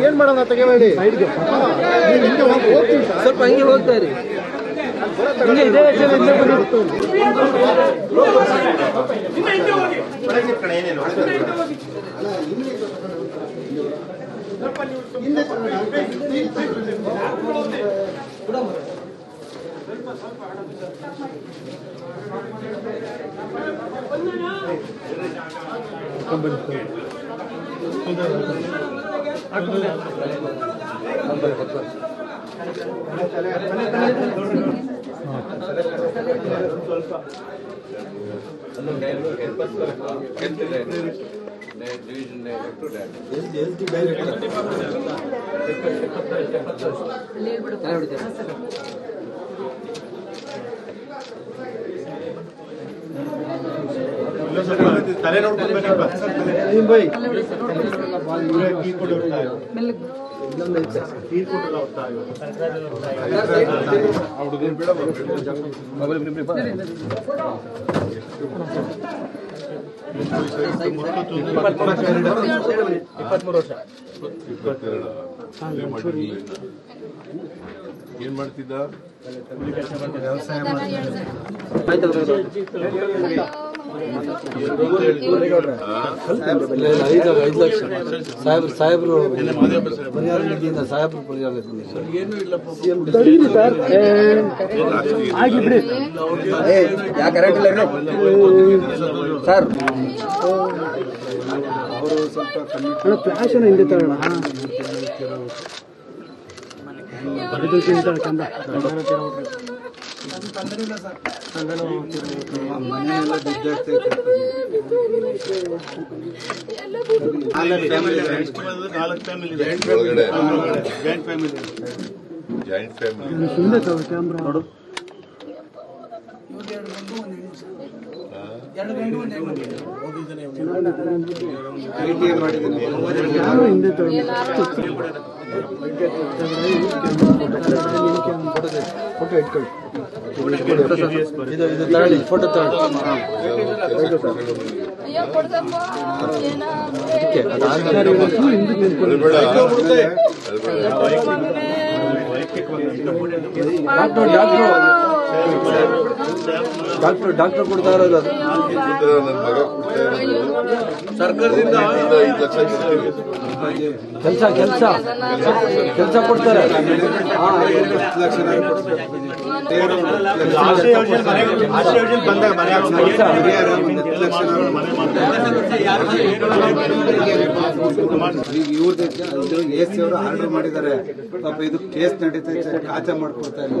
ಏನ್ ಮಾಡೋಣ ತೆಗೆಬೇಡಿ ಸ್ವಲ್ಪ ಹಂಗೆ ಹೋಗ್ತಾ ಇರಿ. ಹಿಂಗೆ ಇದೇ ಹೆಸರು ಹಿಂದೆ ಬಂದು ತಲೆ ನೋಡ್ಕೊಳ್ಬೇಕಲ್ವಾ ಬೈ ಟೀ ಕೊಡಿ ಹೋಗ್ತಾ ಟೀ ಕೊಡಲ್ಲ ಹೋಗ್ತಾ ಏನ್ ಮಾಡ್ತಿದ್ದ ಐದು ಲಕ್ಷ ಸಾಹೇಬ್ರು ಸಾಹೇಬ್ರು ಪರಿಹಾರ ನಿಧಿಯಿಂದ ಸಾಹೇಬ್ರು ಪರಿಹಾರ ಸರ್ ಸರ್ ಅನ್ನ ಹಿಂದೆ ತಗೋಣ ಕಂದ ನಾಲ್ಕು ಫ್ಯಾಮಿಲಿ ಒಳಗಡೆ ಜಾಯಿಂಟ್ ಫ್ಯಾಮಿಲಿ ಜಾಯಿಂಟ್ ಫ್ಯಾಮಿಲಿ ಸುಮ್ಮನೆ ತಗೋ ಕ್ಯಾಮ್ರಾ ನೋಡು. ಫೋಟೋ ಇಟ್ಕೊಳ್ಳಿ. ಇದು ಇದು ತಗೊಳ್ಳಿ ಫೋಟೋ ತಗೊಳ್ಳಿ ಡಾಕ್ಟ್ರು ಡಾಕ್ಟ್ರು ಕೊಡ್ತಾ ಇರೋದು ಅದು. ಮಗ ಕೊಡ್ತಾ ಇರೋದು ಸರ್ಕಾರದಿಂದ ಕೆಲಸ ಕೆಲಸ. ಕೆಲಸ ಕೊಡ್ತಾರೆ. ಇವ್ರದ್ದು ಎಸ್ ಅವರು ಆರ್ಡರ್ ಮಾಡಿದ್ದಾರೆ. ಪಾಪ ಇದು ಕೇಸ್ ನಡೀತೈತೆ ಖಾತೆ ಮಾಡ್ಕೊಡ್ತಾ ಇಲ್ಲ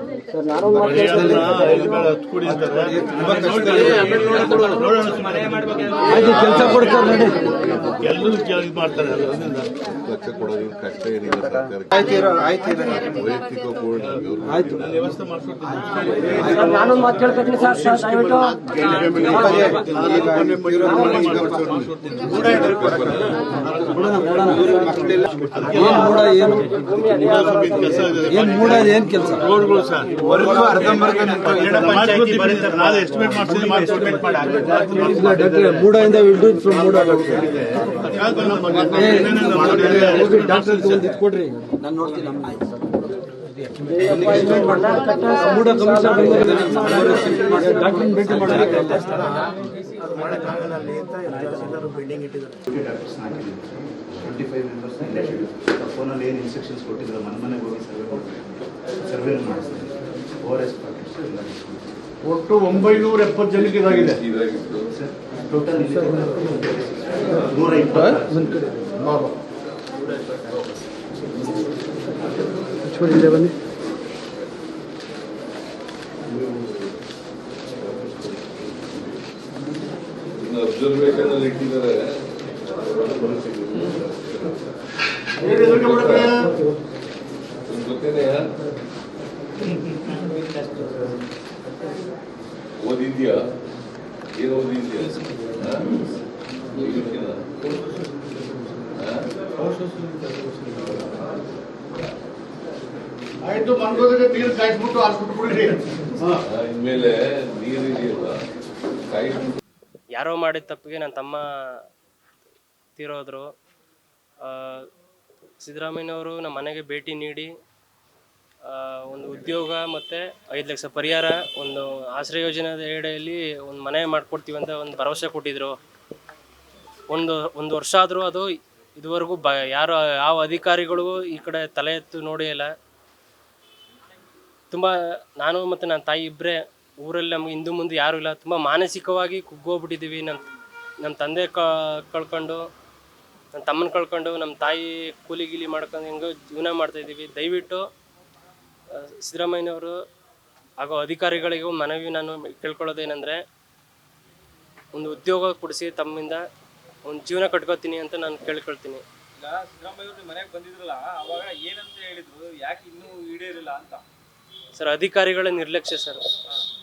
ಕೆಲಸ ಕೊಡ್ತಾರೆ ನೋಡಿ. ಎಲ್ಲರೂ ಇದು ಮಾಡ್ತಾರೆ ಲಕ್ಷ ಕೊಡೋದು ಕಷ್ಟ ಏನಿಲ್ಲ ಆಯ್ತು ಇರೋ ವೈಯಕ್ತಿಕ ಕೋಡ್ ಆಯ್ತು. ವ್ಯವಸ್ಥೆ ನಾನು ಮಾತು ಕೇಳ್ತೀನಿ ಸರ್ ದಯವಿಟ್ಟು. ಏನ್ ಮೂಡ ಏನು? ಕೆಲಸ ಇದೆ. ಏನ್ ಮೂಡ ಏನ್ ಕೆಲಸ? ರೋಡ್ಗಳು ಸರ್. ವಿಡ್ರೂಟ್ ಫ್ರಮ್ ಮೂಡ. ಡಾಕ್ಟರ್ ಕೊಡ್ರಿ ನಾನು ನೋಡ್ತೀನಿ ನಮ್ಮ ಮೂಡ ಕಮಿಷನರ್ ಡಾಕ್ಟರ್ ಭೇಟಿ ಮಾಡಿ ಟ್ವೆಂಟಿ ಫೈವ್ ಮೆಂಬರ್ಸ್ ಫೋನಲ್ಲಿ ಏನು ಇನ್ಸ್ಟ್ರಕ್ಷನ್ಸ್ ಕೊಟ್ಟಿದ್ದಾರೆ ಮನೆ ಮನೆಗೆ ಹೋಗಿ ಸರ್ವೆ ಕೊಡ್ತಾರೆ ಸರ್ವೆ ಮಾಡಿಸ್ತಾರೆ ಓ ಆರ್ ಎಸ್ ಪ್ಯಾಕೆಟ್ಸ್ ಎಲ್ಲ ಒಟ್ಟು ಒಂಬೈನೂರ ಎಪ್ಪತ್ತು ಜನಕ್ಕೆ ಇದಾಗಿದೆ. ಟೋಟಲ್ ನೂರ ಇಪ್ಪತ್ತು. ಬನ್ನಿ. ಅಬ್ಸರ್ವೇಷನ್ ಇಟ್ಟಿದ್ದಾರೆ. ಗೊತ್ತೇನೆಯಾ ಓದಿದ್ಯಾ? ಏನು ಓದಿದ್ಯಾ? ಆಯ್ತು ಮನ್ಗೋದ್ರೆ ನೀರು ಕಾಯಿಸ್ಬಿಟ್ಟು ಹಾಸ್ಬಿಟ್ಟು ಬಿಡ್ರಿ ಇನ್ಮೇಲೆ ನೀರು ಇದೆಯಲ್ಲ ಕಾಯಿಸ್ಬಿಟ್ಟು. ಯಾರೋ ಮಾಡಿದ ತಪ್ಪಿಗೆ ನನ್ನ ತಮ್ಮ ತೀರೋದ್ರು. ಸಿದ್ದರಾಮಯ್ಯವರು ಸಿದ್ದರಾಮಯ್ಯನವರು ನಮ್ಮ ಮನೆಗೆ ಭೇಟಿ ನೀಡಿ ಒಂದು ಉದ್ಯೋಗ ಮತ್ತು ಐದು ಲಕ್ಷ ಪರಿಹಾರ, ಒಂದು ಆಶ್ರಯ ಯೋಜನೆದ ಏಡೆಯಲ್ಲಿ ಒಂದು ಮನೆ ಮಾಡಿಕೊಡ್ತೀವಿ ಅಂತ ಒಂದು ಭರವಸೆ ಕೊಟ್ಟಿದ್ರು. ಒಂದು ಒಂದು ವರ್ಷ ಆದರೂ ಅದು ಇದುವರೆಗೂ ಬ, ಯಾರು, ಯಾವ ಅಧಿಕಾರಿಗಳಿಗೂ ಈ ಕಡೆ ತಲೆ ಎತ್ತು ನೋಡಿ ಇಲ್ಲ. ತುಂಬ ನಾನು ಮತ್ತು ನನ್ನ ತಾಯಿ ಇಬ್ಬರೇ ಊರಲ್ಲಿ ನಮ್ಗೆ ಹಿಂದೂ ಮುಂದೆ ಯಾರೂ ಇಲ್ಲ. ತುಂಬ ಮಾನಸಿಕವಾಗಿ ಕುಗ್ಗೋಗ್ಬಿಟ್ಟಿದ್ದೀವಿ. ನಮ್ಮ ನಮ್ಮ ತಂದೆ ಕಳ್ಕೊಂಡು ನನ್ನ ತಮ್ಮನ ಕಳ್ಕೊಂಡು ನಮ್ಮ ತಾಯಿ ಕೂಲಿ ಗೀಲಿ ಮಾಡ್ಕೊಂಡು ಹೆಂಗೋ ಜೀವನ ಮಾಡ್ತಾಯಿದ್ದೀವಿ ದಯವಿಟ್ಟು ಸಿದ್ದರಾಮಯ್ಯನವರು ಹಾಗೂ ಅಧಿಕಾರಿಗಳಿಗೂ ಮನವಿ ನಾನು ಕೇಳ್ಕೊಳ್ಳೋದೇನೆಂದರೆ ಒಂದು ಉದ್ಯೋಗ ಕೊಡಿಸಿ ತಮ್ಮಿಂದ ಒಂದು ಜೀವನ ಕಟ್ಕೋತೀನಿ ಅಂತ ನಾನು ಕೇಳ್ಕೊಳ್ತೀನಿ. ಈಗ ಸಿದ್ದರಾಮಯ್ಯ ನಿಮ್ಮ ಮನೆಗೆ ಬಂದಿದ್ರಲ್ಲ ಅವಾಗ ಏನಂತ ಹೇಳಿದ್ರು? ಯಾಕೆ ಇನ್ನೂ ಈಡೇರಿಲ್ಲ ಅಂತ? ಸರ್ ಅಧಿಕಾರಿಗಳ ನಿರ್ಲಕ್ಷ್ಯ ಸರ್.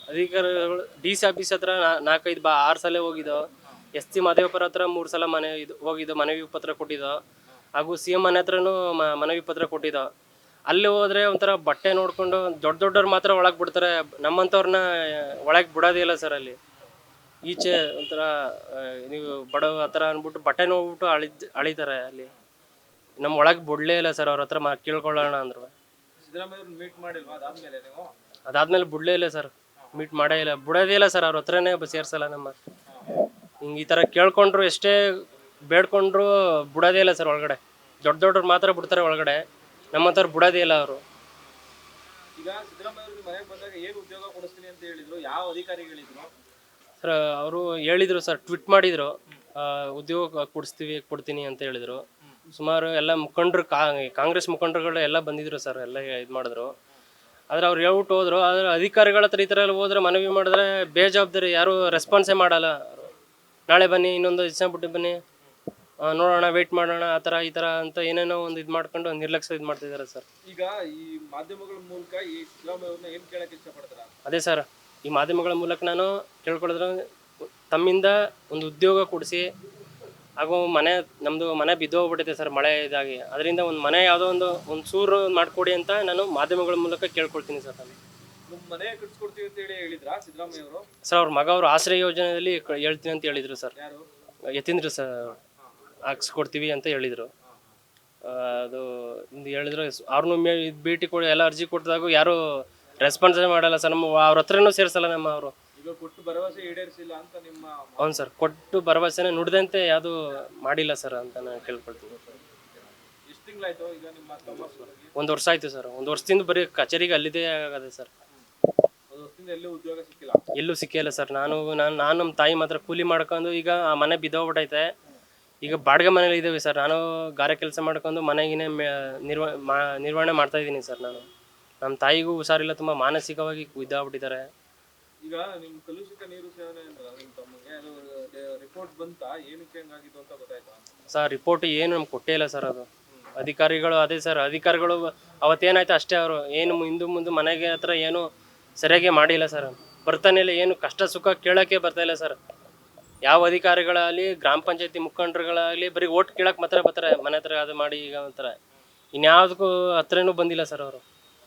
ಅಧಿಕಾರಿಗಳು ಡಿ ಸಿ ಆಫೀಸ್ ಹತ್ರ ನಾ- ನಾಲ್ಕೈದು ಬಾ ಆರು ಸಲ ಹೋಗಿದ್ದೋ ಎಸ್ ಸಿ ಮಾದೇವಪ್ಪರ ಹತ್ರ ಮೂರು ಸಲ ಮನೆ ಇದು ಹೋಗಿದ್ದೋ ಮನವಿ ಪತ್ರ ಕೊಟ್ಟಿದ್ದೋ ಹಾಗೂ ಸಿ ಎಂ ಮನೆ ಹತ್ರನೂ ಮ- ಮನವಿ ಪತ್ರ ಕೊಟ್ಟಿದ್ದೋ ಅಲ್ಲಿ ಹೋದ್ರೆ ಒಂಥರ ಬಟ್ಟೆ ನೋಡ್ಕೊಂಡು ದೊಡ್ಡ ದೊಡ್ಡವ್ರು ಮಾತ್ರ ಒಳಗೆ ಬಿಡ್ತಾರೆ. ನಮ್ಮಂಥವ್ರನ್ನ ಒಳಗೆ ಬಿಡೋದಿಲ್ಲ ಸರ್ ಅಲ್ಲಿ. ಈಚೆ ಒಂಥರ ಆ, ನೀವು ಬಡವ ಆ ಥರ ಅಂದ್ಬಿಟ್ಟು ಬಟ್ಟೆ ನೋಡ್ಬಿಟ್ಟು ಅಳಿದ್ ಅಳಿತಾರೆ ಅಲ್ಲಿ. ನಮ್ಮ ಒಳಗೆ ಬಿಡಲೇ ಇಲ್ಲ ಸರ್ ಅವ್ರ ಹತ್ರ ಮಾ ಕೇಳ್ಕೊಳ್ಳೋಣ ಅಂದ್ರು. ಸಿದ್ದರಾಮಯ್ಯ ಮೀಟ್ ಮಾಡಿಲ್ವಾ ಅದಾದ್ಮೇಲೆ ನೀವು? ಅದಾದ್ಮೇಲೆ ಬಿಡ್ಲೇ ಇಲ್ಲ ಸರ್. ಮೀಟ್ ಮಾಡೇ ಇಲ್ಲ. ಬಿಡೋದೇ ಇಲ್ಲ ಸರ್ ಅವ್ರ ಹತ್ರನೇ ಬ- ಸೇರ್ಸಲ್ಲ ನಮ್ಮ. ಹಿಂಗೆ ಈ ಥರ ಕೇಳ್ಕೊಂಡ್ರು ಎಷ್ಟೇ ಬೇಡ್ಕೊಂಡ್ರು ಬಿಡೋದೇ ಇಲ್ಲ ಸರ್ ಒಳಗಡೆ. ದೊಡ್ಡ ದೊಡ್ಡವ್ರು ಮಾತ್ರ ಬಿಡ್ತಾರೆ ಒಳಗಡೆ. ನಮ್ಮಂಥವ್ರು ಬಿಡೋದೇ ಇಲ್ಲ ಅವರು. ಈಗ ಸಿದ್ದರಾಮಯ್ಯ ನಿಮ್ಮ ಮನೆಗೆ ಬಂದಾಗ ಏನು ಉದ್ಯೋಗ ಕೊಡಿಸ್ತೀನಿ ಅಂತ ಹೇಳಿದ್ರು? ಯಾವ ಅಧಿಕಾರಿಗಳಿದ್ರು ಸರ್ ಅವರು ಹೇಳಿದರು ಸರ್ ಟ್ವಿಟ್ ಮಾಡಿದರು. ಉದ್ಯೋಗ ಕೊಡಿಸ್ತೀವಿ ಕೊಡ್ತೀನಿ ಅಂತ ಹೇಳಿದರು. ಸುಮಾರು ಎಲ್ಲ ಮುಖಂಡರು ಕಾಂಗ್ರೆಸ್ ಮುಖಂಡರುಗಳು ಎಲ್ಲ ಬಂದಿದ್ರು ಸರ್ ಎಲ್ಲ ಇದು ಮಾಡಿದ್ರು. ಆದರೆ ಅವ್ರು ಹೇಳ್ಬಿಟ್ಟು ಹೋದ್ರು. ಆದರೆ ಅಧಿಕಾರಿಗಳ ಹತ್ರ ಈ ಥರ ಎಲ್ಲ ಹೋದ್ರೆ ಮನವಿ ಮಾಡಿದ್ರೆ ಬೇಜವಾಬ್ದಾರಿ ಯಾರೂ ರೆಸ್ಪಾನ್ಸೇ ಮಾಡಲ್ಲ. ನಾಳೆ ಬನ್ನಿ ಇನ್ನೊಂದು ದಿವಸ ಬಿಟ್ಟು ಬನ್ನಿ. ನೋಡೋಣ ವೇಟ್ ಮಾಡೋಣ ಆ ಥರ ಈ ಥರ ಅಂತ ಏನೇನೋ ಒಂದು ಇದು ಮಾಡ್ಕೊಂಡು ನಿರ್ಲಕ್ಷ್ಯ ಇದು ಮಾಡ್ತಿದ್ದಾರೆ ಸರ್. ಈಗ ಈ ಮಾಧ್ಯಮಗಳ ಮೂಲಕ ಈ ಸಿದ್ದರಾಮಯ್ಯ ಏನು ಏನ್ ಕೇಳಕ್ ಇಷ್ಟಪಡ್ತಾರ? ಅದೇ ಸರ್ ಈ ಮಾಧ್ಯಮಗಳ ಮೂಲಕ ನಾನು ಕೇಳ್ಕೊಳ್ಳೋದ್ರ ತಮ್ಮಿಂದ ಒಂದು ಉದ್ಯೋಗ ಕೊಡಿಸಿ ಹಾಗೂ ಮನೆ ನಮ್ಮದು ಮನೆ ಬಿದ್ದೋಗ್ಬಿಟ್ಟಿದೆ ಸರ್ ಮಳೆ ಇದಾಗಿ. ಅದರಿಂದ ಒಂದು ಮನೆ ಯಾವುದೋ ಒಂದು ಒಂದು ಸೂರು ಮಾಡಿಕೊಡಿ ಅಂತ ನಾನು ಮಾಧ್ಯಮಗಳ ಮೂಲಕ ಕೇಳ್ಕೊಳ್ತೀನಿ ಸರ್ ನಾನು. ಮನೆ ಕಟ್ಸ್ಕೊಡ್ತೀವಿ ಅಂತ ಹೇಳಿ ಹೇಳಿದ್ರಾ ಸಿದ್ದರಾಮಯ್ಯ ಅವರು? ಸರ್ ಅವ್ರ ಮಗ ಅವರು ಆಶ್ರಯ ಯೋಜನೆಯಲ್ಲಿ ಹೇಳ್ತೀನಿ ಅಂತ ಹೇಳಿದ್ರು ಸರ್. ಯಾರು? ಯತೀಂದ್ರ ಸರ್ ಹಾಕ್ಸ್ಕೊಡ್ತೀವಿ ಅಂತ ಹೇಳಿದರು. ಅದು ಇಂದು ಹೇಳಿದ್ರು ಅವ್ರನ್ನೂ ಮೇ ಇದು ಭೇಟಿ ಕೊಡಿ ಎಲ್ಲ ಅರ್ಜಿ ಕೊಟ್ಟಿದಾಗ ಯಾರು ರೆಸ್ಪಾನ್ಸೇ ಮಾಡಲ್ಲ ಸರ್. ನಮ್ಮ ಅವ್ರ ಹತ್ರನೂ ಸೇರಿಸಲ್ಲ ನಮ್ಮ ಅವರು. ಕೊಟ್ಟು ಹೌದು ಸರ್ ಕೊಟ್ಟು ಭರವಸೆನೇ ನುಡ್ದಂತೆ ಯಾವುದು ಮಾಡಿಲ್ಲ ಸರ್ ಅಂತ ನಾನು ಕೇಳ್ಕೊಳ್ತೀನಿ. ಒಂದು ವರ್ಷ ಆಯ್ತು ಸರ್ ಒಂದು ವರ್ಷದಿಂದ ಬರೀ ಕಚೇರಿಗೆ ಅಲ್ಲಿದೆ ಆಗದೆ ಸರ್. ಎಲ್ಲೂ ಸಿಕ್ಕಿಲ್ಲ? ಸರ್ ನಾನು ನಾನು ನಾನು ನಮ್ಮ ತಾಯಿ ಮಾತ್ರ ಕೂಲಿ ಮಾಡ್ಕೊಂಡು ಈಗ ಆ ಮನೆ ಬಿದ್ದೋಗ್ಬಿಟ್ಟೈತೆ ಈಗ ಬಾಡಿಗೆ ಮನೇಲಿ ಇದ್ದೇವೆ ಸರ್. ನಾನು ಗಾರೆ ಕೆಲಸ ಮಾಡ್ಕೊಂಡು ಮನೆಗಿನ ನಿರ್ವ ಮಾ- ನಿರ್ವಹಣೆ ಮಾಡ್ತಾ ಇದ್ದೀನಿ ಸರ್ ನಾನು. ನಮ್ಮ ತಾಯಿಗೂ ಹುಷಾರಿಲ್ಲ ತುಂಬ ಮಾನಸಿಕವಾಗಿ ಇದಾಗ್ಬಿಟ್ಟಿದ್ದಾರೆ. ಈಗ ನಿಮ್ ಕಲುಷಿತ ನೀರು ಸೇವನೆ ಅಂದ್ರಲ್ಲ ನಿಮ್ ತಮ್ಮಗೆ ಅದು ರಿಪೋರ್ಟ್ ಬಂತ? ಏನಕ್ಕೆ ಹಂಗಾಗಿತ್ತು ಅಂತ ಗೊತ್ತಾಯ್ತಾ? ಸರ್ ರಿಪೋರ್ಟ್ ಏನು ನಮ್ಗೆ ಕೊಟ್ಟೇ ಇಲ್ಲ ಸರ್ ಅದು. ಅಧಿಕಾರಿಗಳು ಅದೇ ಸರ್ ಅಧಿಕಾರಿಗಳು ಅವತ್ತೇನಾಯ್ತು ಅಷ್ಟೇ ಅವರು. ಏನು ಹಿಂದೆ ಮುಂದೆ ಮನೆಗೆ ಹತ್ರ ಏನು ಸರಿಯಾಗಿ ಮಾಡಿಲ್ಲ ಸರ್. ಬರ್ತಾನೆ ಇಲ್ಲ ಏನು ಕಷ್ಟ ಸುಖ ಕೇಳೋಕ್ಕೆ ಬರ್ತಾ ಇಲ್ಲ ಸರ್. ಯಾವ ಅಧಿಕಾರಿಗಳಾಗಲಿ, ಗ್ರಾಮ ಪಂಚಾಯತಿ ಮುಖಂಡರುಗಳಾಗಲಿ, ಬರೀ ಓಟ್ ಕೇಳಕ್ ಮಾತ್ರ ಬರ್ತಾರೆ, ಮನೆ ಹತ್ರ ಅದು ಮಾಡಿ ಈಗ ಒಂಥರ. ಇನ್ಯಾವುದಕ್ಕೂ ಹತ್ರನೂ ಬಂದಿಲ್ಲ ಸರ್ ಅವರು.